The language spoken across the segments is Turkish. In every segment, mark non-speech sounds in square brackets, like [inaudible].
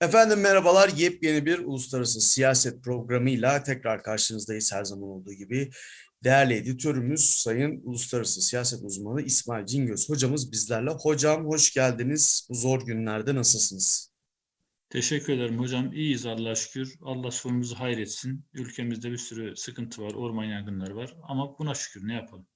Efendim merhabalar. Yepyeni bir uluslararası siyaset programıyla tekrar karşınızdayız her zaman olduğu gibi. Değerli editörümüz Sayın Uluslararası Siyaset Uzmanı İsmail Cingöz hocamız bizlerle. Hocam hoş geldiniz. Bu zor günlerde nasılsınız? Teşekkür ederim hocam. İyiyiz Allah'a şükür. Allah sonumuzu hayretsin. Ülkemizde bir sürü sıkıntı var, orman yangınları var. Ama buna şükür ne yapalım?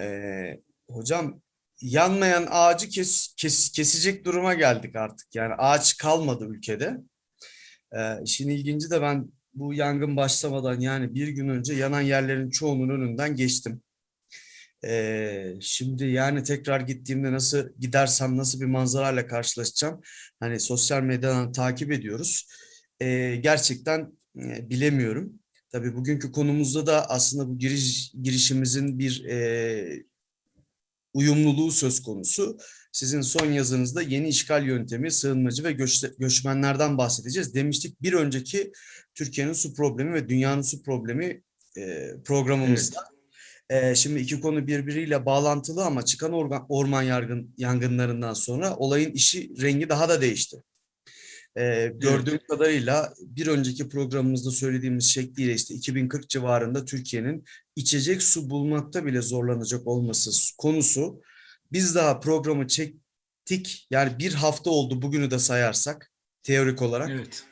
Ee, hocam yanmayan ağacı kes, kes- kesecek duruma geldik artık. Yani ağaç kalmadı ülkede. Ee, işin ilginci de ben bu yangın başlamadan yani bir gün önce yanan yerlerin çoğunun önünden geçtim. Ee, şimdi yani tekrar gittiğimde nasıl gidersem nasıl bir manzarayla karşılaşacağım. Hani sosyal medyadan takip ediyoruz. Ee, gerçekten e, bilemiyorum. Tabii bugünkü konumuzda da aslında bu giriş, girişimizin bir e, uyumluluğu söz konusu. Sizin son yazınızda yeni işgal yöntemi, sığınmacı ve göç, göçmenlerden bahsedeceğiz. Demiştik bir önceki Türkiye'nin su problemi ve dünyanın su problemi e, programımızda. E, şimdi iki konu birbiriyle bağlantılı ama çıkan organ, orman yargın, yangınlarından sonra olayın işi rengi daha da değişti. E, gördüğüm kadarıyla bir önceki programımızda söylediğimiz şekliyle işte 2040 civarında Türkiye'nin içecek su bulmakta bile zorlanacak olması konusu. Biz daha programı çektik. Yani bir hafta oldu bugünü de sayarsak teorik olarak. Evet.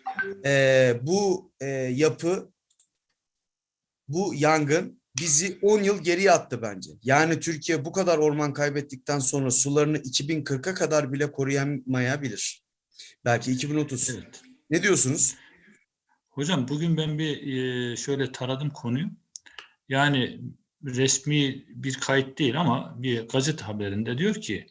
Ee, bu e, yapı, bu yangın bizi 10 yıl geriye attı bence. Yani Türkiye bu kadar orman kaybettikten sonra sularını 2040'a kadar bile koruyamayabilir. Belki 2030. Evet. Ne diyorsunuz? Hocam bugün ben bir e, şöyle taradım konuyu. Yani resmi bir kayıt değil ama bir gazete haberinde diyor ki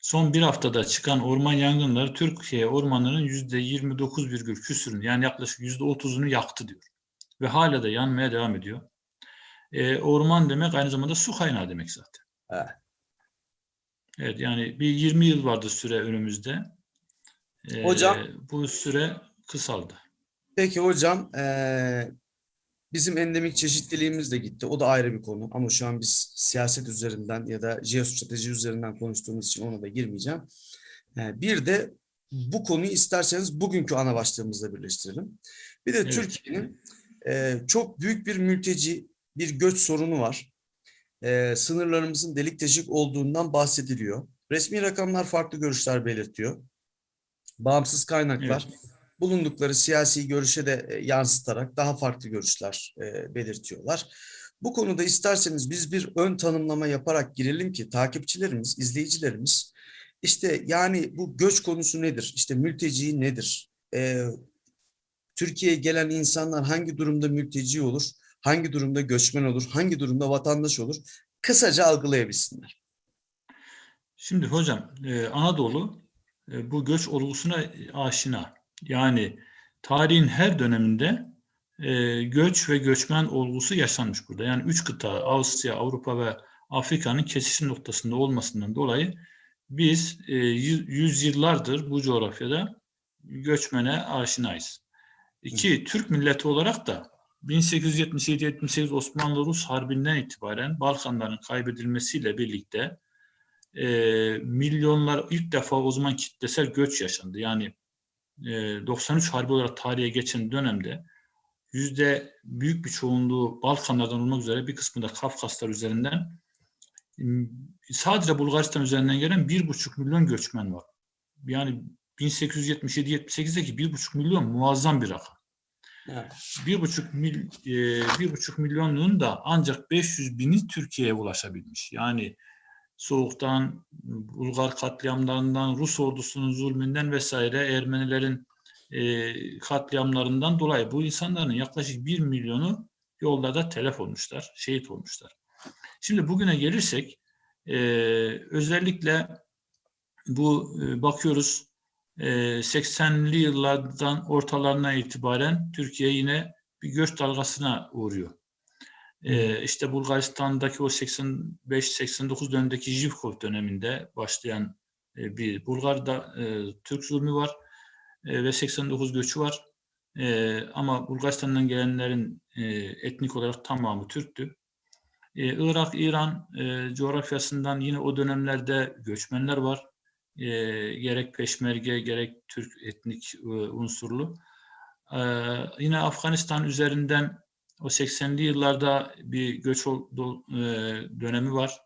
son bir haftada çıkan orman yangınları Türkiye ormanlarının yüzde 29 virgül küsürünü yani yaklaşık yüzde 30'unu yaktı diyor. Ve hala da yanmaya devam ediyor. E, orman demek aynı zamanda su kaynağı demek zaten. Evet. Evet yani bir 20 yıl vardı süre önümüzde. E, Hocam. Bu süre kısaldı. Peki hocam, eee, bizim endemik çeşitliliğimiz de gitti. O da ayrı bir konu. Ama şu an biz siyaset üzerinden ya da jeostrateji üzerinden konuştuğumuz için ona da girmeyeceğim. Eee, bir de bu konuyu isterseniz bugünkü ana başlığımızla birleştirelim. Bir de Evet. Türkiye'nin eee, çok büyük bir mülteci, bir göç sorunu var. Eee, sınırlarımızın delik deşik olduğundan bahsediliyor. Resmi rakamlar farklı görüşler belirtiyor. Bağımsız kaynaklar Evet. bulundukları siyasi görüşe de e, yansıtarak daha farklı görüşler e, belirtiyorlar. Bu konuda isterseniz biz bir ön tanımlama yaparak girelim ki takipçilerimiz, izleyicilerimiz işte yani bu göç konusu nedir? İşte mülteci nedir? E, Türkiye'ye gelen insanlar hangi durumda mülteci olur? Hangi durumda göçmen olur? Hangi durumda vatandaş olur? Kısaca algılayabilsinler. Şimdi hocam e, Anadolu bu göç olgusuna aşina. Yani tarihin her döneminde e, göç ve göçmen olgusu yaşanmış burada. Yani üç kıta Avusturya, Avrupa ve Afrika'nın kesişim noktasında olmasından dolayı biz e, yüz- yüzyıllardır bu coğrafyada göçmene aşinayız. İki, Türk milleti olarak da 1877-78 Osmanlı-Rus Harbi'nden itibaren Balkanların kaybedilmesiyle birlikte e, milyonlar ilk defa o zaman kitlesel göç yaşandı. Yani e, 93 Harbi olarak tarihe geçen dönemde yüzde büyük bir çoğunluğu Balkanlardan olmak üzere bir kısmı da Kafkaslar üzerinden sadece Bulgaristan üzerinden gelen bir buçuk milyon göçmen var. Yani 1877-78'deki bir buçuk milyon muazzam bir rakam. Bir buçuk mil, e, bir buçuk milyonluğun da ancak 500 bini Türkiye'ye ulaşabilmiş. Yani soğuktan, Bulgar katliamlarından, Rus ordusunun zulmünden vesaire Ermenilerin e, katliamlarından dolayı bu insanların yaklaşık 1 milyonu yollarda telef olmuşlar, şehit olmuşlar. Şimdi bugüne gelirsek e, özellikle bu e, bakıyoruz e, 80'li yıllardan ortalarına itibaren Türkiye yine bir göç dalgasına uğruyor. Ee, işte Bulgaristan'daki o 85-89 dönemindeki Zhivkov döneminde başlayan e, bir Bulgar'da e, Türk zulmü var e, ve 89 göçü var. Ama Bulgaristan'dan gelenlerin etnik olarak tamamı Türktü. Irak, İran coğrafyasından yine o dönemlerde göçmenler var. gerek peşmerge gerek Türk etnik unsurlu. E, yine Afganistan üzerinden o 80'li yıllarda bir göç e, dönemi var.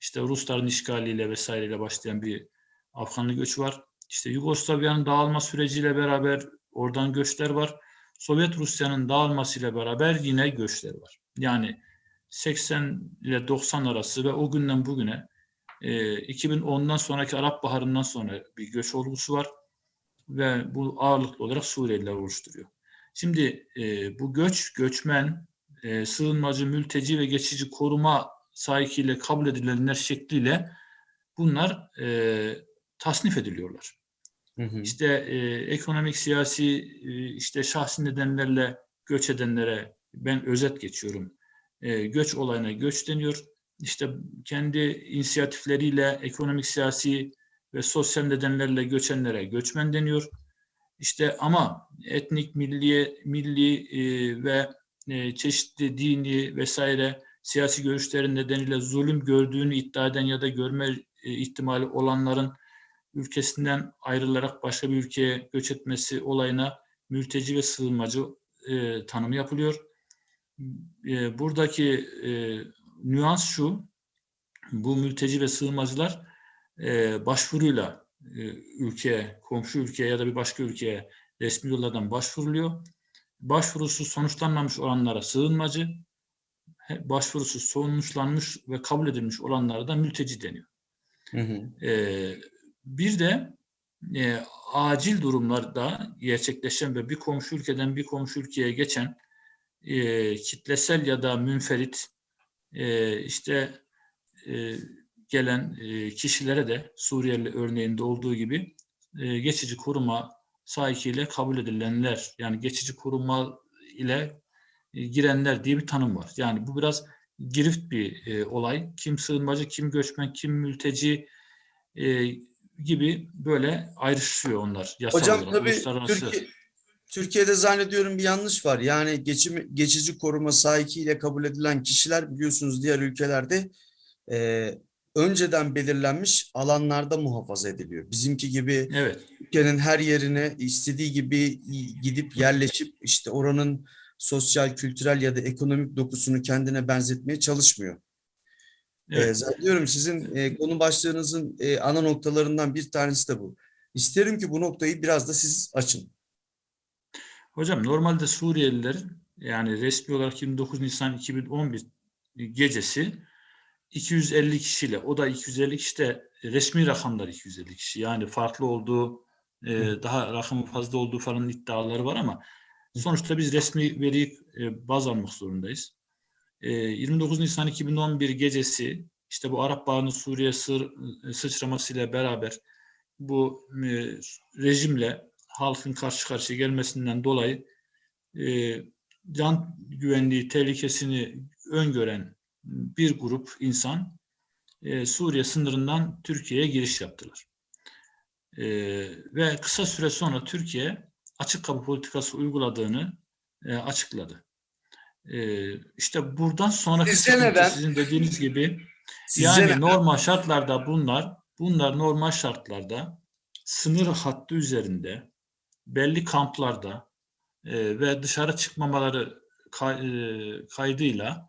İşte Rusların işgaliyle vesaireyle başlayan bir Afganlı göç var. İşte Yugoslavya'nın dağılma süreciyle beraber oradan göçler var. Sovyet Rusya'nın dağılmasıyla beraber yine göçler var. Yani 80 ile 90 arası ve o günden bugüne e, 2010'dan sonraki Arap Baharı'ndan sonra bir göç olgusu var ve bu ağırlıklı olarak Suriyeliler oluşturuyor. Şimdi e, bu göç, göçmen, e, sığınmacı, mülteci ve geçici koruma sahikiyle kabul edilenler şekliyle bunlar e, tasnif ediliyorlar. Hı hı. İşte e, ekonomik, siyasi, e, işte şahsi nedenlerle göç edenlere ben özet geçiyorum. E, göç olayına göç deniyor. İşte kendi inisiyatifleriyle ekonomik, siyasi ve sosyal nedenlerle göçenlere göçmen deniyor. İşte ama etnik, milli, milli e, ve e, çeşitli dini vesaire siyasi görüşlerin nedeniyle zulüm gördüğünü iddia eden ya da görme e, ihtimali olanların ülkesinden ayrılarak başka bir ülkeye göç etmesi olayına mülteci ve sığınmacı e, tanımı yapılıyor. E, buradaki e, nüans şu, bu mülteci ve sığınmacılar e, başvuruyla e, ülkeye, komşu ülkeye ya da bir başka ülkeye resmi yollardan başvuruluyor. Başvurusu sonuçlanmamış olanlara sığınmacı, başvurusu sonuçlanmış ve kabul edilmiş olanlara da mülteci deniyor. Hı hı. Ee, bir de e, acil durumlarda gerçekleşen ve bir komşu ülkeden bir komşu ülkeye geçen e, kitlesel ya da münferit e, işte e, gelen e, kişilere de Suriyeli örneğinde olduğu gibi e, geçici koruma sahikiyle kabul edilenler yani geçici koruma ile e, girenler diye bir tanım var. Yani bu biraz girift bir e, olay. Kim sığınmacı, kim göçmen, kim mülteci e, gibi böyle ayrışıyor onlar yasal Hocam olarak. tabii uluslararası. Türkiye, Türkiye'de zannediyorum bir yanlış var. Yani geçim, geçici koruma sahikiyle kabul edilen kişiler biliyorsunuz diğer ülkelerde e, önceden belirlenmiş alanlarda muhafaza ediliyor. Bizimki gibi Evet. ülkenin her yerine istediği gibi gidip yerleşip işte oranın sosyal, kültürel ya da ekonomik dokusunu kendine benzetmeye çalışmıyor. Evet. Ee, zannediyorum sizin e, konu başlığınızın e, ana noktalarından bir tanesi de bu. İsterim ki bu noktayı biraz da siz açın. Hocam normalde Suriyeliler yani resmi olarak 29 Nisan 2011 gecesi 250 kişiyle o da 250 kişi de resmi rakamlar 250 kişi yani farklı olduğu e, daha rakamı fazla olduğu falan iddiaları var ama sonuçta biz resmi veriyi e, baz almak zorundayız. E, 29 Nisan 2011 gecesi işte bu Arap Baharı'nın Suriye sır, sıçramasıyla beraber bu e, rejimle halkın karşı karşıya gelmesinden dolayı e, can güvenliği tehlikesini öngören bir grup insan e, Suriye sınırından Türkiye'ye giriş yaptılar. E, ve kısa süre sonra Türkiye açık kapı politikası uyguladığını e, açıkladı. E, işte buradan sonraki sıkıntı neden? sizin dediğiniz gibi Sizce yani ne- normal şartlarda bunlar, bunlar normal şartlarda sınır hattı üzerinde belli kamplarda e, ve dışarı çıkmamaları kay- e, kaydıyla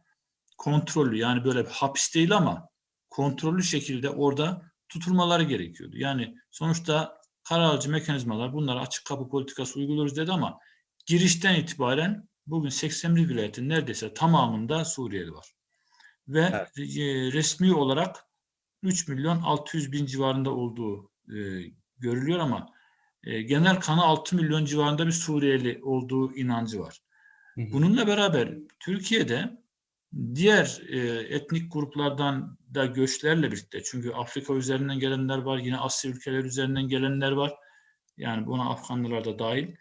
kontrollü yani böyle hapis değil ama kontrollü şekilde orada tutulmaları gerekiyordu. Yani sonuçta karar alıcı mekanizmalar bunlara açık kapı politikası uyguluyoruz dedi ama girişten itibaren bugün 81 vilayetin neredeyse tamamında Suriyeli var. Ve e, resmi olarak 3 milyon 600 bin civarında olduğu e, görülüyor ama e, genel kanı 6 milyon civarında bir Suriyeli olduğu inancı var. Bununla beraber Türkiye'de diğer e, etnik gruplardan da göçlerle birlikte çünkü Afrika üzerinden gelenler var, yine Asya ülkeleri üzerinden gelenler var. Yani buna Afganlılar da dahil.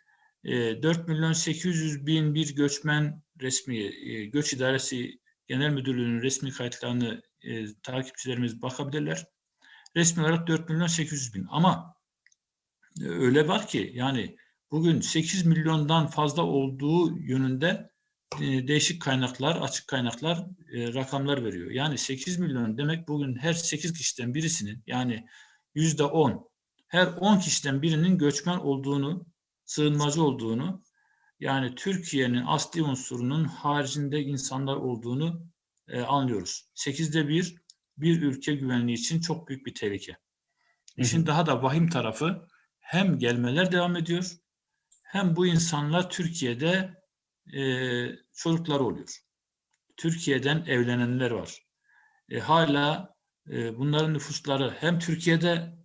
E, 4 milyon 800 bin bir göçmen resmi e, göç idaresi genel müdürlüğünün resmi kayıtlarını e, takipçilerimiz bakabilirler. Resmi olarak 4 milyon 800 bin ama e, öyle var ki yani bugün 8 milyondan fazla olduğu yönünde değişik kaynaklar, açık kaynaklar e, rakamlar veriyor. Yani 8 milyon demek bugün her 8 kişiden birisinin yani yüzde 10 her 10 kişiden birinin göçmen olduğunu, sığınmacı olduğunu, yani Türkiye'nin asli unsurunun haricinde insanlar olduğunu e, anlıyoruz. Sekizde bir, bir ülke güvenliği için çok büyük bir tehlike. İşin daha da vahim tarafı hem gelmeler devam ediyor, hem bu insanlar Türkiye'de e, çocukları oluyor. Türkiye'den evlenenler var. E, hala e, bunların nüfusları hem Türkiye'de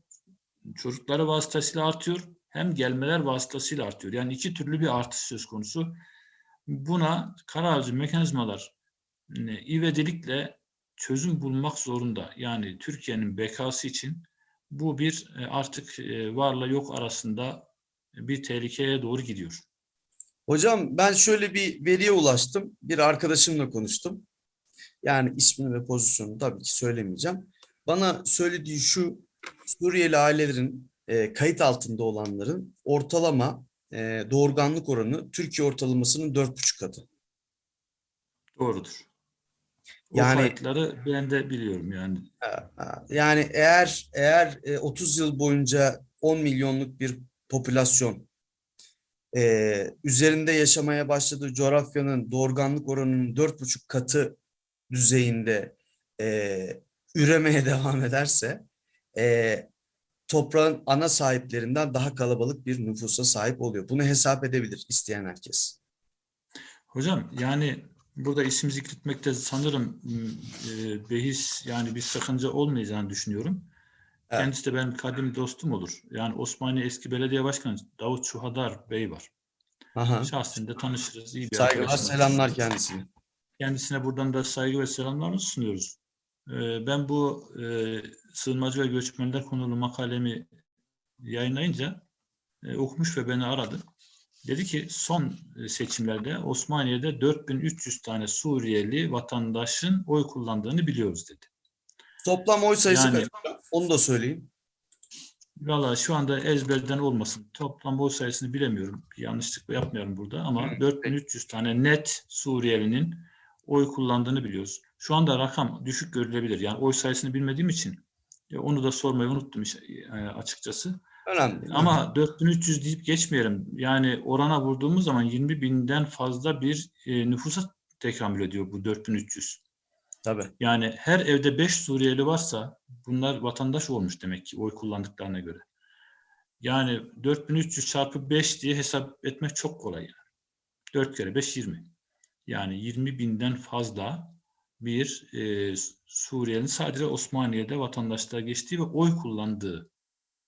çocukları vasıtasıyla artıyor hem gelmeler vasıtasıyla artıyor. Yani iki türlü bir artış söz konusu. Buna karar alıcı mekanizmalar e, ivedilikle çözüm bulmak zorunda. Yani Türkiye'nin bekası için bu bir e, artık e, varla yok arasında bir tehlikeye doğru gidiyor. Hocam ben şöyle bir veriye ulaştım. Bir arkadaşımla konuştum. Yani ismini ve pozisyonunu tabii ki söylemeyeceğim. Bana söylediği şu Suriyeli ailelerin e, kayıt altında olanların ortalama e, doğurganlık oranı Türkiye ortalamasının dört buçuk katı. Doğrudur. O Yani- kayıtları ben de biliyorum yani. Yani eğer eğer e, 30 yıl boyunca 10 milyonluk bir popülasyon e, üzerinde yaşamaya başladığı coğrafyanın doğurganlık oranının dört buçuk katı düzeyinde e, üremeye [laughs] devam ederse e, toprağın ana sahiplerinden daha kalabalık bir nüfusa sahip oluyor. Bunu hesap edebilir isteyen herkes. Hocam yani burada isim zikretmekte sanırım e, behis yani bir sakınca olmayacağını düşünüyorum. Evet. Kendisi de benim kadim dostum olur. Yani Osmaniye eski belediye başkanı Davut Çuhadar Bey var. Aha. Şahsında tanışırız. iyi bir Saygılar, selamlar kendisine. Kendisine buradan da saygı ve selamlarımızı sunuyoruz. Ee, Ben bu e, sığınmacı ve göçmenler konulu makalemi yayınlayınca e, okumuş ve beni aradı. Dedi ki son e, seçimlerde Osmaniye'de 4300 tane Suriyeli vatandaşın oy kullandığını biliyoruz dedi. Toplam oy sayısı Yani- kaç? Onu da söyleyeyim. Valla şu anda ezberden olmasın. Toplam oy sayısını bilemiyorum. Bir yanlışlık yapmıyorum burada ama Hı, 4300 tane net Suriyelinin oy kullandığını biliyoruz. Şu anda rakam düşük görülebilir. Yani oy sayısını bilmediğim için e, onu da sormayı unuttum e, açıkçası. Önemli. değil. Ama 4300 deyip geçmeyelim. Yani orana vurduğumuz zaman 20 binden fazla bir e, nüfusa tekamül ediyor bu 4300. Tabii. Yani her evde 5 Suriyeli varsa bunlar vatandaş olmuş demek ki oy kullandıklarına göre. Yani 4300 çarpı 5 diye hesap etmek çok kolay. Yani. 4 kere 5 20. Yani 20 binden fazla bir e, Suriyelinin sadece Osmaniye'de vatandaşlığa geçtiği ve oy kullandığı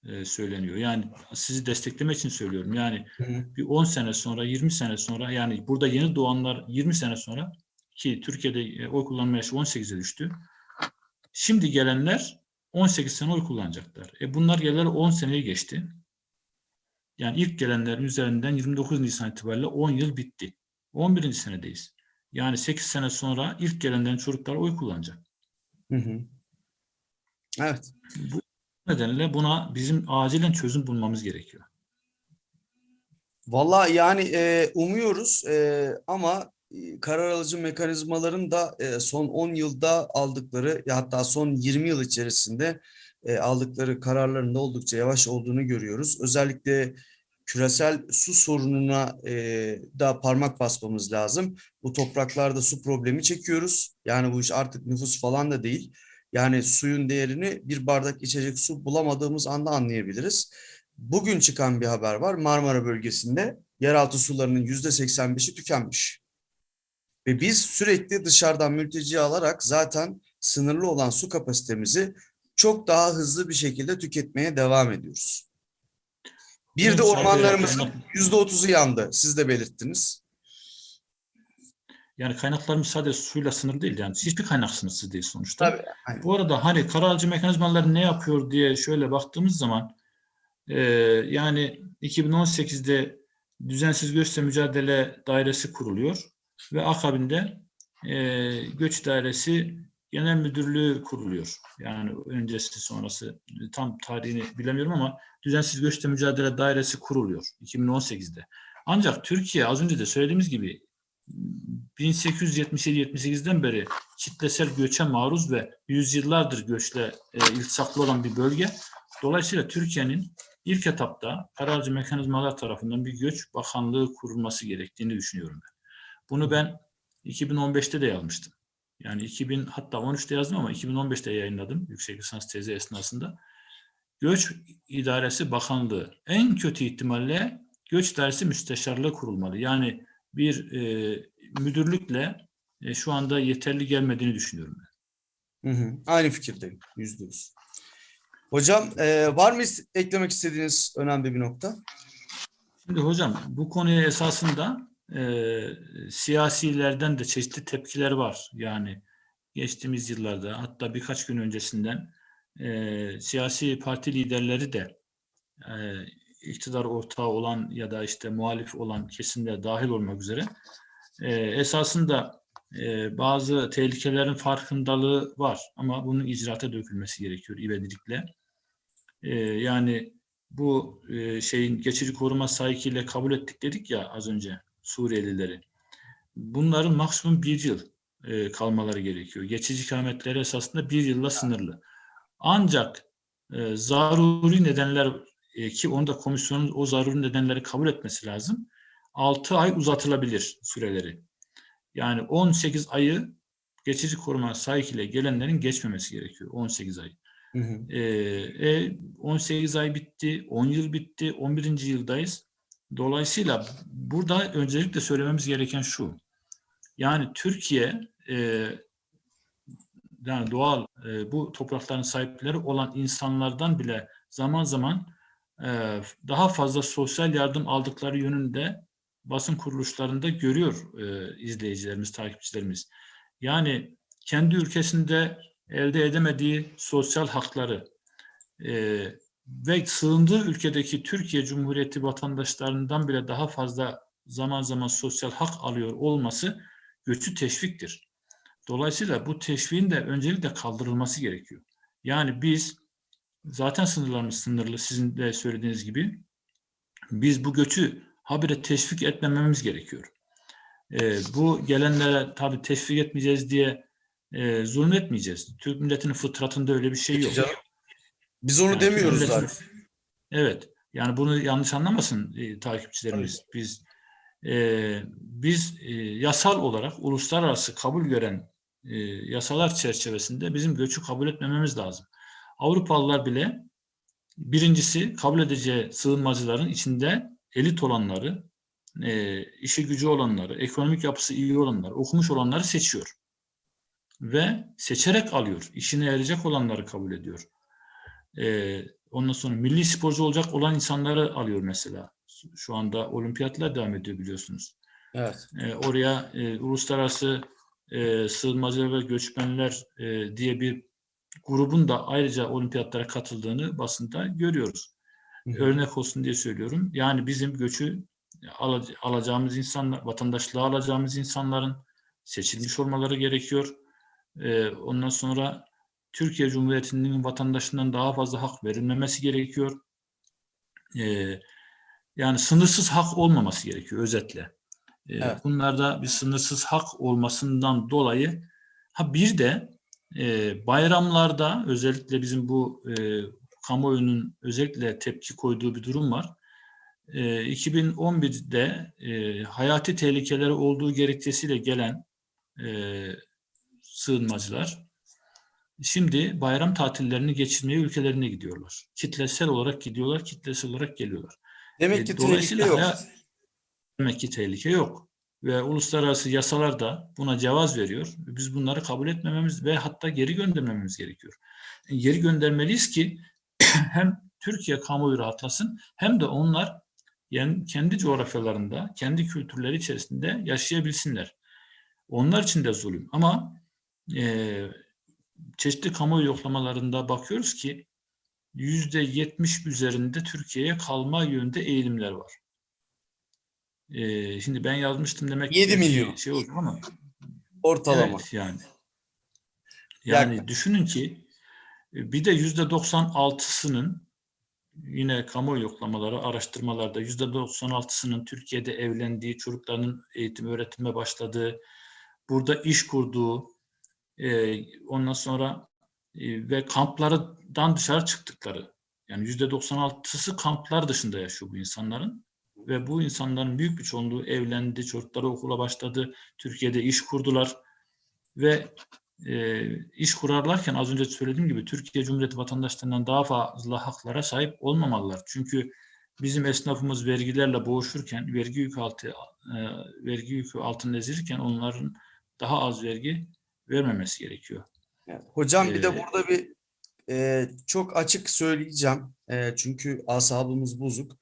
e, söyleniyor. Yani sizi desteklemek için söylüyorum. Yani Hı hı. bir 10 sene sonra, 20 sene sonra yani burada yeni doğanlar 20 sene sonra ki Türkiye'de e, oy kullanma yaşı 18'e düştü. Şimdi gelenler 18 sene oy kullanacaklar. E bunlar geleli 10 seneyi geçti. Yani ilk gelenlerin üzerinden 29 Nisan itibariyle 10 yıl bitti. 11. senedeyiz. Yani 8 sene sonra ilk gelenlerin çocukları oy kullanacak. Hı hı. Evet. Bu nedenle buna bizim acilen çözüm bulmamız gerekiyor. Vallahi yani e, umuyoruz e, ama karar alıcı mekanizmaların da e, son 10 yılda aldıkları ya hatta son 20 yıl içerisinde e, aldıkları kararların da oldukça yavaş olduğunu görüyoruz. Özellikle küresel su sorununa e, da parmak basmamız lazım. Bu topraklarda su problemi çekiyoruz. Yani bu iş artık nüfus falan da değil. Yani suyun değerini bir bardak içecek su bulamadığımız anda anlayabiliriz. Bugün çıkan bir haber var. Marmara bölgesinde yeraltı sularının yüzde 85'i tükenmiş. Ve biz sürekli dışarıdan mülteci alarak zaten sınırlı olan su kapasitemizi çok daha hızlı bir şekilde tüketmeye devam ediyoruz. Bir de ormanlarımızın yüzde otuzu yandı. Siz de belirttiniz. Yani kaynaklarımız sadece suyla sınırlı değil. Yani hiçbir kaynak sınırsız değil sonuçta. Tabii. aynen. Bu arada hani karar alıcı mekanizmalar ne yapıyor diye şöyle baktığımız zaman e, yani 2018'de düzensiz göçle mücadele dairesi kuruluyor ve akabinde e, göç dairesi genel müdürlüğü kuruluyor. Yani öncesi sonrası tam tarihini bilemiyorum ama düzensiz göçle mücadele dairesi kuruluyor 2018'de. Ancak Türkiye az önce de söylediğimiz gibi 1877-78'den beri kitlesel göçe maruz ve yüzyıllardır göçle e, iltisaklı olan bir bölge. Dolayısıyla Türkiye'nin ilk etapta aracı mekanizmalar tarafından bir göç bakanlığı kurulması gerektiğini düşünüyorum ben. Bunu ben 2015'te de yazmıştım. Yani 2000 hatta 13'te yazdım ama 2015'te yayınladım yüksek lisans tezi esnasında. Göç İdaresi Bakanlığı en kötü ihtimalle Göç İdaresi Müsteşarlığı kurulmalı. Yani bir e, müdürlükle e, şu anda yeterli gelmediğini düşünüyorum. ben. Hı hı. Aynı fikirdeyim. Yüzde yüz. Hocam e, var mı eklemek istediğiniz önemli bir nokta? Şimdi hocam bu konuya esasında e, siyasilerden de çeşitli tepkiler var. Yani geçtiğimiz yıllarda hatta birkaç gün öncesinden e, siyasi parti liderleri de e, iktidar ortağı olan ya da işte muhalif olan kesimler dahil olmak üzere e, esasında e, bazı tehlikelerin farkındalığı var ama bunun icraata dökülmesi gerekiyor ivedilikle. E, yani bu e, şeyin geçici koruma sahikiyle kabul ettik dedik ya az önce Suriyelileri. Bunların maksimum bir yıl e, kalmaları gerekiyor. Geçici ikametleri esasında bir yılla sınırlı. Ancak e, zaruri nedenler e, ki onu da komisyonun o zaruri nedenleri kabul etmesi lazım. 6 ay uzatılabilir süreleri. Yani 18 ayı geçici koruma sahikiyle gelenlerin geçmemesi gerekiyor. 18 ay. Hı hı. Ee, e, 18 ay bitti, 10 yıl bitti, 11. yıldayız. Dolayısıyla burada öncelikle söylememiz gereken şu. Yani Türkiye e, yani doğal e, bu toprakların sahipleri olan insanlardan bile zaman zaman e, daha fazla sosyal yardım aldıkları yönünde basın kuruluşlarında görüyor e, izleyicilerimiz, takipçilerimiz. Yani kendi ülkesinde elde edemediği sosyal hakları e, ve sığındığı ülkedeki Türkiye Cumhuriyeti vatandaşlarından bile daha fazla zaman zaman sosyal hak alıyor olması göçü teşviktir. Dolayısıyla bu teşviğin de öncelikle kaldırılması gerekiyor. Yani biz zaten sınırlarımız sınırlı sizin de söylediğiniz gibi biz bu göçü habire teşvik etmememiz gerekiyor. E, bu gelenlere tabii teşvik etmeyeceğiz diye e, zulmetmeyeceğiz. Türk milletinin fıtratında öyle bir şey yok. Canım, Biz onu Yani demiyoruz zaten. Evet. Yani bunu yanlış anlamasın e, takipçilerimiz. Biz e, biz e, yasal olarak uluslararası kabul gören e, yasalar çerçevesinde bizim göçü kabul etmememiz lazım. Avrupalılar bile birincisi kabul edeceği sığınmacıların içinde elit olanları, e, işi gücü olanları, ekonomik yapısı iyi olanları, okumuş olanları seçiyor. Ve seçerek alıyor. İşine yarayacak olanları kabul ediyor. E, ondan sonra milli sporcu olacak olan insanları alıyor mesela. Şu anda olimpiyatlar devam ediyor biliyorsunuz. Evet. E, oraya e, uluslararası e, sığınmacılar ve göçmenler e, diye bir grubun da ayrıca olimpiyatlara katıldığını basında görüyoruz. Hı. Örnek olsun diye söylüyorum. Yani bizim göçü ala- alacağımız insanlar, vatandaşlığı alacağımız insanların seçilmiş olmaları gerekiyor. E, ondan sonra Türkiye Cumhuriyeti'nin vatandaşından daha fazla hak verilmemesi gerekiyor. E, yani sınırsız hak olmaması gerekiyor özetle. E, Evet. Bunlarda bir sınırsız hak olmasından dolayı ha bir de e, bayramlarda özellikle bizim bu e, kamuoyunun özellikle tepki koyduğu bir durum var. E, 2011'de e, hayati tehlikeleri olduğu gerekçesiyle gelen e, sığınmacılar şimdi bayram tatillerini geçirmeye ülkelerine gidiyorlar. Kitlesel olarak gidiyorlar, kitlesel olarak geliyorlar. Demek E, ki dolayısıyla tehlike yok. demek ki tehlike yok. Ve uluslararası yasalar da buna cevaz veriyor. Biz bunları kabul etmememiz ve hatta geri göndermemiz gerekiyor. E, Geri göndermeliyiz ki [clears throat] hem Türkiye kamuoyu rahatlasın hem de onlar yani kendi coğrafyalarında, kendi kültürleri içerisinde yaşayabilsinler. Onlar için de zulüm. Ama e, çeşitli kamuoyu yoklamalarında bakıyoruz ki yüzde yetmiş üzerinde Türkiye'ye kalma yönünde eğilimler var. Ee, şimdi ben yazmıştım demek 7 ki milyon. şey oldu ama Ortalama. evet yani. Yani- Yani düşünün ki e, bir de yüzde 96'sının yine kamuoyu yoklamaları, araştırmalarda yüzde 96'sının Türkiye'de evlendiği, çocuklarının eğitim öğretime başladığı, burada iş kurduğu, e, ondan sonra e, ve kamplardan dışarı çıktıkları Yani yüzde 96'sı kamplar dışında yaşıyor bu insanların. Ve bu insanların büyük bir çoğunluğu evlendi, çocukları okula başladı, Türkiye'de iş kurdular. Ve e, iş kurarlarken az önce söylediğim gibi Türkiye Cumhuriyeti vatandaşlarından daha fazla haklara sahip olmamalılar. Çünkü bizim esnafımız vergilerle boğuşurken, vergi yükü altı e, vergi yükü altında ezilirken onların daha az vergi vermemesi gerekiyor. Hocam bir de Ee, burada bir e, çok açık söyleyeceğim. E, çünkü asabımız bozuk.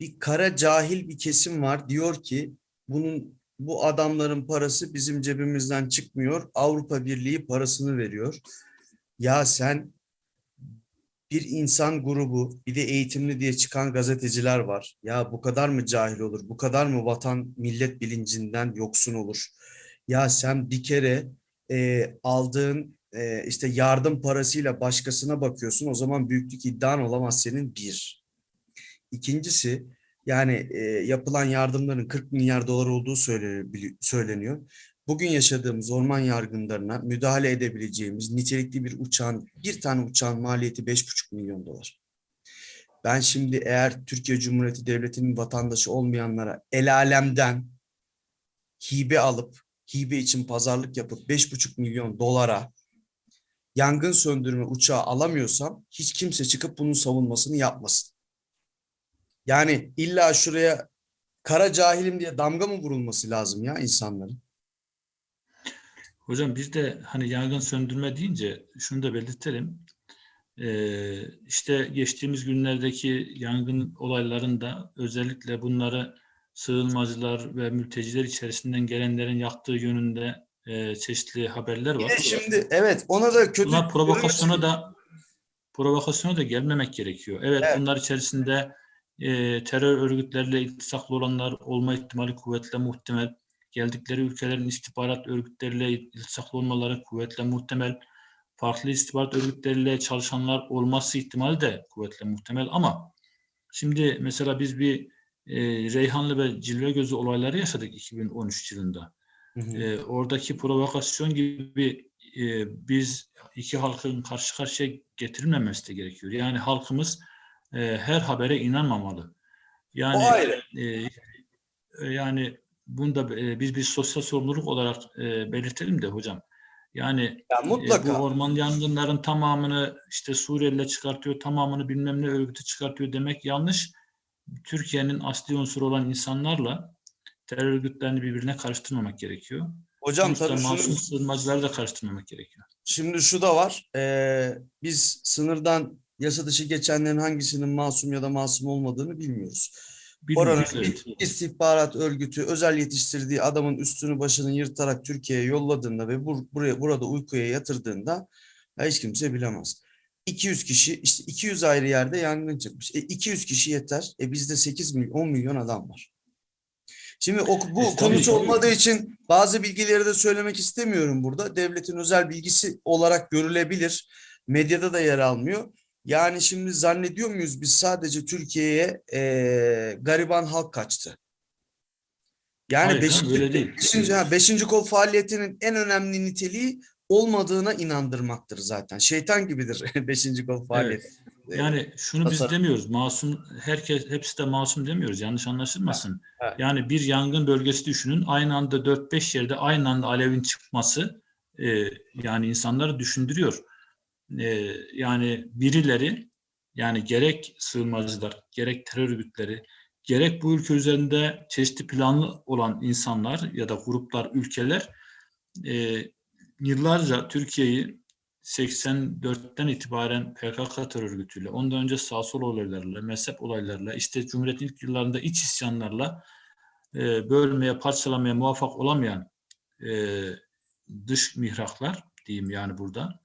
Bir kara cahil bir kesim var. Diyor ki bunun bu adamların parası bizim cebimizden çıkmıyor. Avrupa Birliği parasını veriyor. Ya sen bir insan grubu bir de eğitimli diye çıkan gazeteciler var. Ya bu kadar mı cahil olur? Bu kadar mı vatan millet bilincinden yoksun olur? Ya sen bir kere e, aldığın e, işte yardım parasıyla başkasına bakıyorsun. O zaman büyüklük iddian olamaz senin bir. İkincisi yani e, yapılan yardımların 40 milyar dolar olduğu söyle- söyleniyor. Bugün yaşadığımız orman yargınlarına müdahale edebileceğimiz nitelikli bir uçağın, bir tane uçağın maliyeti 5,5 milyon dolar. Ben şimdi eğer Türkiye Cumhuriyeti Devleti'nin vatandaşı olmayanlara el alemden hibe alıp, hibe için pazarlık yapıp 5,5 milyon dolara yangın söndürme uçağı alamıyorsam hiç kimse çıkıp bunun savunmasını yapmasın. Yani illa şuraya kara cahilim diye damga mı vurulması lazım ya insanların? Hocam biz de hani yangın söndürme deyince şunu da belirtelim. Ee, işte geçtiğimiz günlerdeki yangın olaylarında özellikle bunları sığınmacılar ve mülteciler içerisinden gelenlerin yaktığı yönünde e, çeşitli haberler var. de şimdi evet ona da kötü Bunlar provokasyona da provokasyona da gelmemek gerekiyor. Evet, Evet. bunlar içerisinde e, terör örgütleriyle iltisaklı olanlar olma ihtimali kuvvetle muhtemel. Geldikleri ülkelerin istihbarat örgütleriyle iltisaklı olmaları kuvvetle muhtemel. Farklı istihbarat örgütleriyle çalışanlar olması ihtimali de kuvvetle muhtemel ama şimdi mesela biz bir e, Reyhanlı ve Cilve Gözü olayları yaşadık 2013 yılında. Hı hı. E, oradaki provokasyon gibi e, biz iki halkın karşı karşıya getirilmemesi de gerekiyor. Yani halkımız e, her habere inanmamalı. Yani e, e, yani bunda e, biz bir sosyal sorumluluk olarak e, belirtelim de hocam. Yani Ya e, mutlaka. bu orman yangınların tamamını işte Suriyeliler çıkartıyor, tamamını bilmem ne örgütü çıkartıyor demek yanlış. Türkiye'nin asli unsuru olan insanlarla terör örgütlerini birbirine karıştırmamak gerekiyor. Hocam tabii masum sığınmacıları da karıştırmamak gerekiyor. şimdi şu da var. Ee, biz sınırdan yasa dışı geçenlerin hangisinin masum ya da masum olmadığını bilmiyoruz. Oranın evet. istihbarat örgütü özel yetiştirdiği adamın üstünü başını yırtarak Türkiye'ye yolladığında ve bur- buraya burada uykuya yatırdığında ya hiç kimse bilemez. 200 kişi işte 200 ayrı yerde yangın çıkmış. E 200 kişi yeter. E bizde 8 milyon 10 milyon adam var. Şimdi o, bu E, tabii. olmadığı için bazı bilgileri de söylemek istemiyorum burada. Devletin özel bilgisi olarak görülebilir. Medyada da yer almıyor. Yani şimdi zannediyor muyuz biz sadece Türkiye'ye eee, gariban halk kaçtı? Yani Hayır beşinci, değil. beşinci, ha, beşinci kol faaliyetinin en önemli niteliği olmadığına inandırmaktır zaten. Şeytan gibidir [laughs] beşinci kol faaliyeti. Evet. Yani şunu biz tasarım. demiyoruz. Masum herkes hepsi de masum demiyoruz. Yanlış anlaşılmasın. Evet. Yani bir yangın bölgesi düşünün. Aynı anda 4-5 yerde aynı anda alevin çıkması e, yani insanları düşündürüyor. E, yani birileri yani gerek sığınmacılar, gerek terör örgütleri, gerek bu ülke üzerinde çeşitli planlı olan insanlar ya da gruplar, ülkeler e, yıllarca Türkiye'yi 84'ten itibaren PKK terör örgütüyle, ondan önce sağ sol olaylarla, mezhep olaylarla, işte Cumhuriyet'in ilk yıllarında iç isyanlarla e, bölmeye, parçalamaya muvaffak olamayan e, dış mihraklar diyeyim yani burada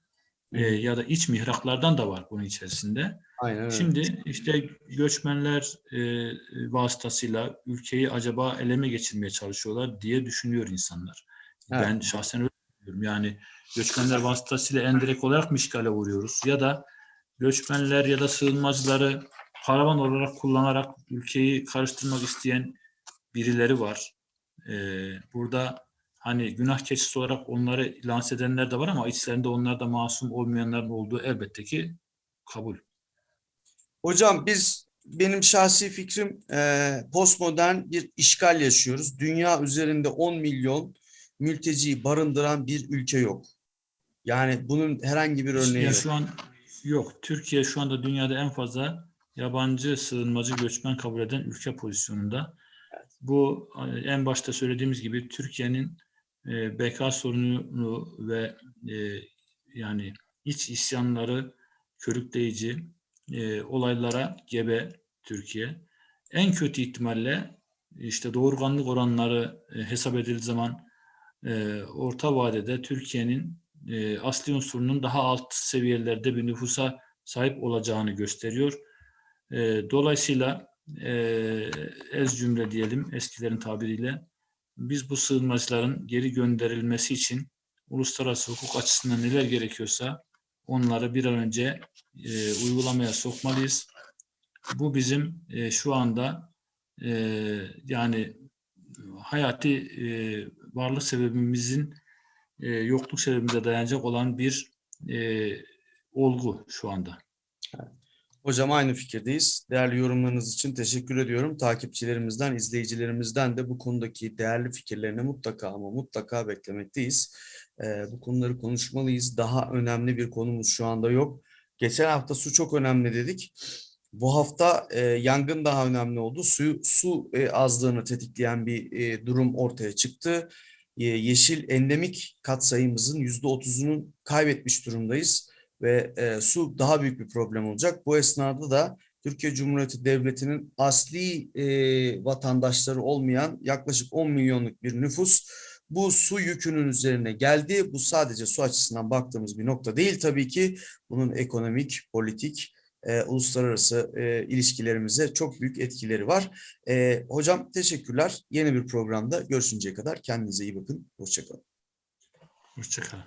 e, ya da iç mihraklardan da var bunun içerisinde. Aynen öyle. Şimdi işte göçmenler e, vasıtasıyla ülkeyi acaba eleme geçirmeye çalışıyorlar diye düşünüyor insanlar. Evet. Ben şahsen öyle düşünüyorum. Yani göçmenler vasıtasıyla endirekt olarak mı işgale uğruyoruz? Ya da göçmenler ya da sığınmacıları paravan olarak kullanarak ülkeyi karıştırmak isteyen birileri var. Ee, burada hani günah keçisi olarak onları lanse edenler de var ama içlerinde onlar da masum olmayanların olduğu elbette ki kabul. Hocam biz benim şahsi fikrim e, postmodern bir işgal yaşıyoruz. Dünya üzerinde 10 milyon mülteciyi barındıran bir ülke yok. Yani bunun herhangi bir örneği yok. şu an yok. Türkiye şu anda dünyada en fazla yabancı sığınmacı göçmen kabul eden ülke pozisyonunda. Bu e, en başta söylediğimiz gibi Türkiye'nin e, beka sorununu ve e, yani iç isyanları körükleyici e, olaylara gebe Türkiye. En kötü ihtimalle işte doğurganlık oranları e, hesap edildiği zaman e, orta vadede Türkiye'nin e, asli unsurunun daha alt seviyelerde bir nüfusa sahip olacağını gösteriyor. E, dolayısıyla e, ez cümle diyelim eskilerin tabiriyle biz bu sığınmacıların geri gönderilmesi için uluslararası hukuk açısından neler gerekiyorsa onları bir an önce e, uygulamaya sokmalıyız. Bu bizim şu anda yani hayati e, varlık sebebimizin e, yokluk sebebimize dayanacak olan bir e, olgu şu anda. Hocam aynı fikirdeyiz. Değerli yorumlarınız için teşekkür ediyorum. Takipçilerimizden, izleyicilerimizden de bu konudaki değerli fikirlerini mutlaka ama mutlaka beklemekteyiz. Ee, bu konuları konuşmalıyız. Daha önemli bir konumuz şu anda yok. Geçen hafta su çok önemli dedik. Bu hafta e, yangın daha önemli oldu. Su, su e, azlığını tetikleyen bir e, durum ortaya çıktı. E, yeşil endemik katsayımızın yüzde otuzunu kaybetmiş durumdayız ve e, su daha büyük bir problem olacak. Bu esnada da Türkiye Cumhuriyeti Devleti'nin asli e, vatandaşları olmayan yaklaşık 10 milyonluk bir nüfus bu su yükünün üzerine geldi. Bu sadece su açısından baktığımız bir nokta değil tabii ki. Bunun ekonomik, politik, e, uluslararası e, ilişkilerimize çok büyük etkileri var. E, hocam teşekkürler. Yeni bir programda görüşünceye kadar kendinize iyi bakın. Hoşçakalın. Hoşçakalın.